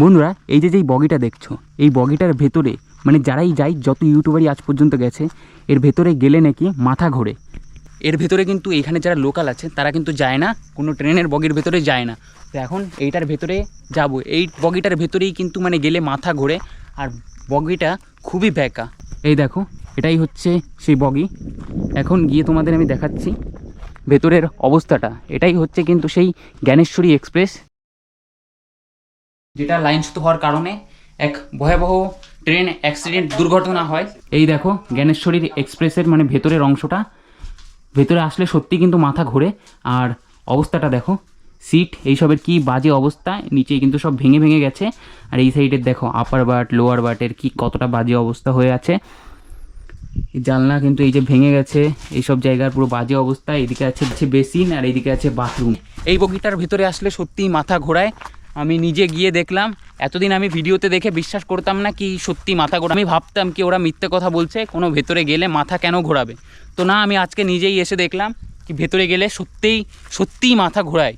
বন্ধুরা, এই যে যেই বগিটা দেখছ, এই বগিটার ভেতরে মানে যারাই যায় যত ইউটিউবারই আজ পর্যন্ত গেছে, এর ভেতরে গেলে নাকি মাথা ঘোরে। এর ভেতরে কিন্তু এখানে যারা লোকাল আছে, তারা কিন্তু যায় না, কোনো ট্রেনের বগির ভেতরে যায় না। তো এখন এইটার ভেতরে যাব। এই বগিটার ভেতরেই কিন্তু মানে গেলে মাথা ঘোরে, আর বগিটা খুবই ব্যাকা এই দেখো, এটাই হচ্ছে সেই বগি। এখন গিয়ে তোমাদের আমি দেখাচ্ছি, ভেতরের অবস্থাটা। এটাই হচ্ছে কিন্তু সেই জ্ঞানেশ্বরী এক্সপ্রেস। যেটা লাইনচ্যুত হওয়ার কারণে এক ভয়াবহ ট্রেন অ্যাক্সিডেন্ট দুর্ঘটনা হয়। এই দেখো, জ্ঞানেশ্বরীর এক্সপ্রেসের মানে ভেতরের অংশটা। ভেতরে আসলে সত্যি কিন্তু মাথা ঘোরে। আর অবস্থাটা দেখো, সিট, এইসবের কি বাজে অবস্থা নিচে কিন্তু সব ভেঙে ভেঙে গেছে। আর এই সাইডের দেখো আপার বার্ট লোয়ার বার্টের কি কতটা বাজে অবস্থা হয়ে আছে। জানলা কিন্তু এই যে ভেঙে গেছে, এইসব জায়গার পুরো বাজে অবস্থা। এদিকে আছে বেসিন আর এইদিকে আছে বাথরুম এই বগিটার ভিতরে আসলে সত্যিই মাথা ঘোরায়। আমি নিজে গিয়ে দেখলাম। এতদিন আমি ভিডিওতে দেখে বিশ্বাস করতাম না কি সত্যি মাথা ঘোরা। আমি ভাবতাম কি ওরা মিথ্যে কথা বলছে, কোনো ভেতরে গেলে মাথা কেন ঘোরাবে? তো না, আমি আজকে নিজেই এসে দেখলাম কি ভেতরে গেলে সত্যিই সত্যিই মাথা ঘোরায়।